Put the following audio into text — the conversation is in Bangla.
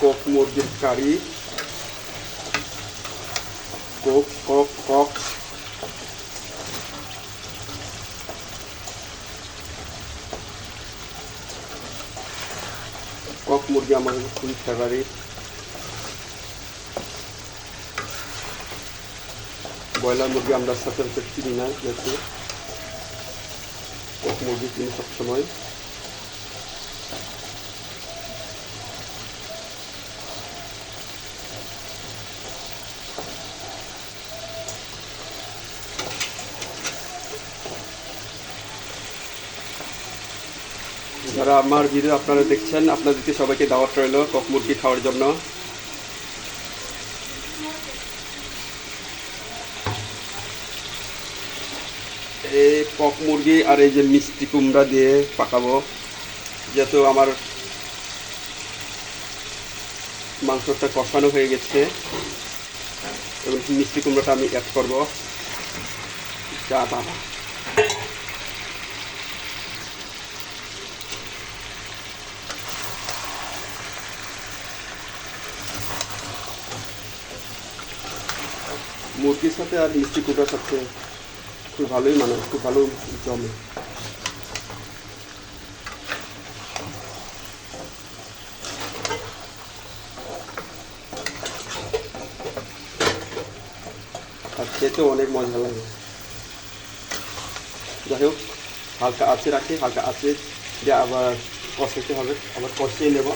কক মুরগির কারি কক কক কক কক মুরগি আমার খুবই ফেভারিট ব্রয়লার মুরগি আমরা সচরাচর কিনি না যেহেতু কক মুরগি কিনি সবসময় যারা আমার ভিডিও আপনারা দেখছেন, আপনাদেরকে সবাইকে দাওয়াত রইল কক মুরগি খাওয়ার জন্য। এই কক মুরগি আর এই যে মিষ্টি কুমড়া দিয়ে পাকাবো, যেহেতু আমার মাংসটা কষানো হয়ে গেছে, এবং মিষ্টি কুমড়োটা আমি অ্যাড করব। যা বাবা। মুরগির সাথে আর মিষ্টি কুমড়ার সাথে খুব ভালোই মানায় খুব ভালো জমে আর খেতে অনেক মজা লাগে যাই হোক হালকা আছে রাখি হালকা আছে যে আবার কষাতে হবে আবার কষিয়ে নেব